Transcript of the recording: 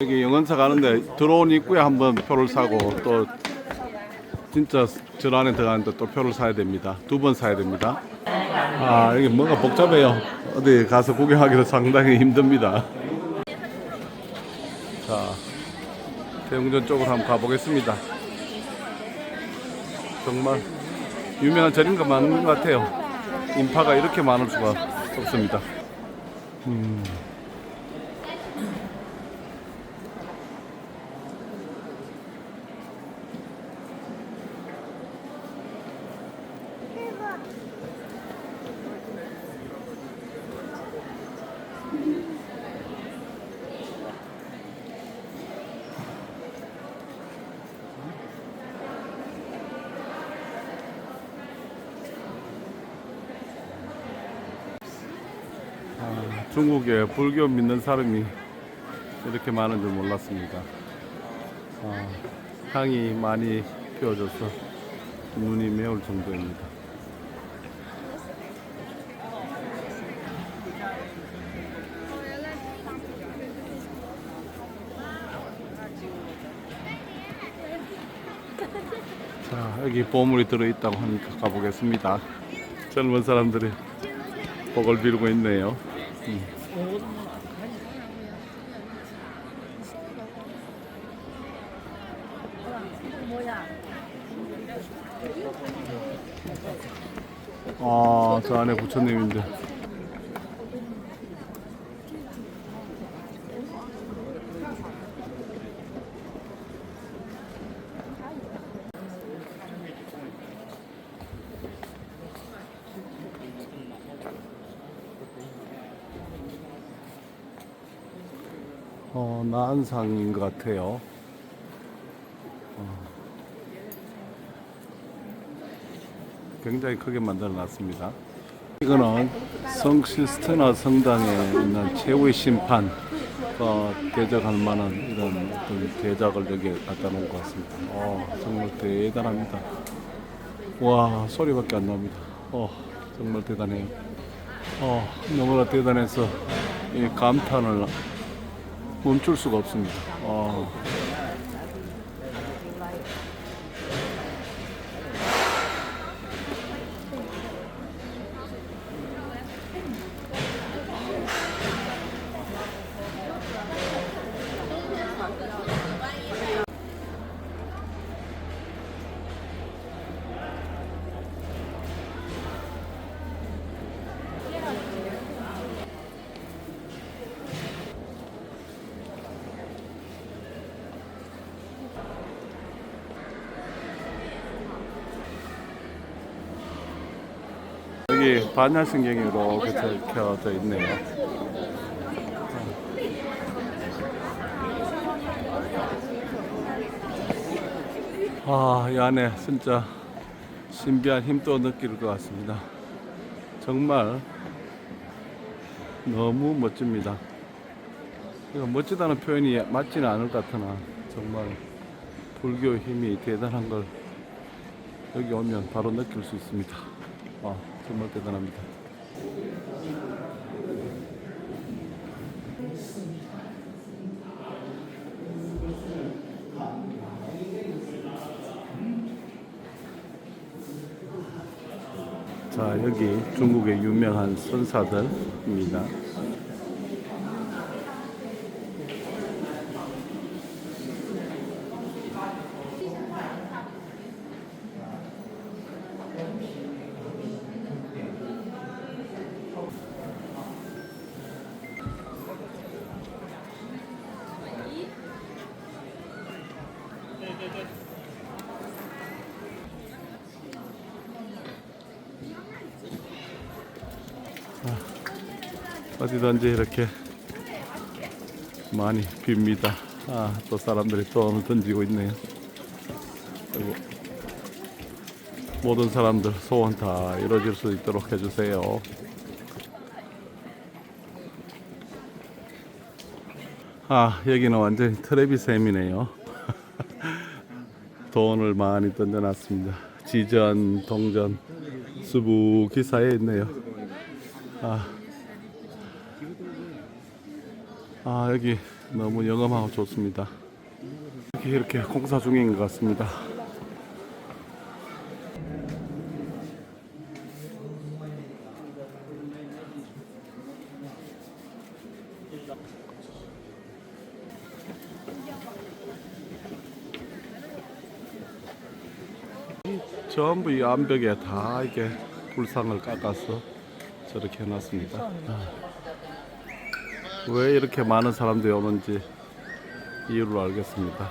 여기 영원사 가는데 들어온 입구에 한번 표를 사고 또 진짜 절 안에 들어가는데 또 표를 사야 됩니다. 두 번 사야 됩니다. 아 여기 뭔가 복잡해요. 어디 가서 구경하기도 상당히 힘듭니다. 자 대웅전 쪽으로 한번 가보겠습니다. 정말 유명한 절인 것 많은 것 같아요. 인파가 이렇게 많을 수가 없습니다. 음. 아, 중국에 불교 믿는 사람이 이렇게 많은 줄 몰랐습니다. 아, 향이 많이 피어져서 눈이 매울 정도입니다. 자, 여기 보물이 들어있다고 하니까 가보겠습니다. 젊은 사람들이 복을 비르고 있네요. 음. 아, 저 안에 부처님인데. 어, 나한상인 것 같아요. 어. 굉장히 크게 만들어 놨습니다. 이거는 성실스테나 성당에 있는 최후의 심판, 어, 대적할 만한 이런 어떤 대작을 여기에 갖다 놓은 것 같습니다. 어, 정말 대단합니다. 와, 소리밖에 안 납니다. 어, 정말 대단해요. 어, 너무나 대단해서 이 감탄을 멈출 수가 없습니다. 어. 여기 반야 신경이 이렇게 켜져 있네요. 아, 이 안에 진짜 신비한 힘도 느낄 것 같습니다. 정말 너무 멋집니다. 멋지다는 표현이 맞지는 않을 것 같으나 정말 불교 힘이 대단한 걸 여기 오면 바로 느낄 수 있습니다. 아, 정말 대단합니다. 자, 여기 중국의 유명한 선사들입니다. 어디든지 이렇게 많이 빕니다. 아, 또 사람들이 돈을 던지고 있네요. 그리고 모든 사람들 소원 다 이루어질 수 있도록 해주세요. 아, 여기는 완전히 트레비샘이네요. 돈을 많이 던져놨습니다. 지전, 동전, 수북히 쌓여 있네요. 아, 아 여기 너무 영험하고 좋습니다. 이렇게 이렇게 공사 중인 것 같습니다. 전부 이 암벽에 다 이게 불상을 깎아서 저렇게 해놨습니다. 아, 왜 이렇게 많은 사람들이 오는지 이유를 알겠습니다.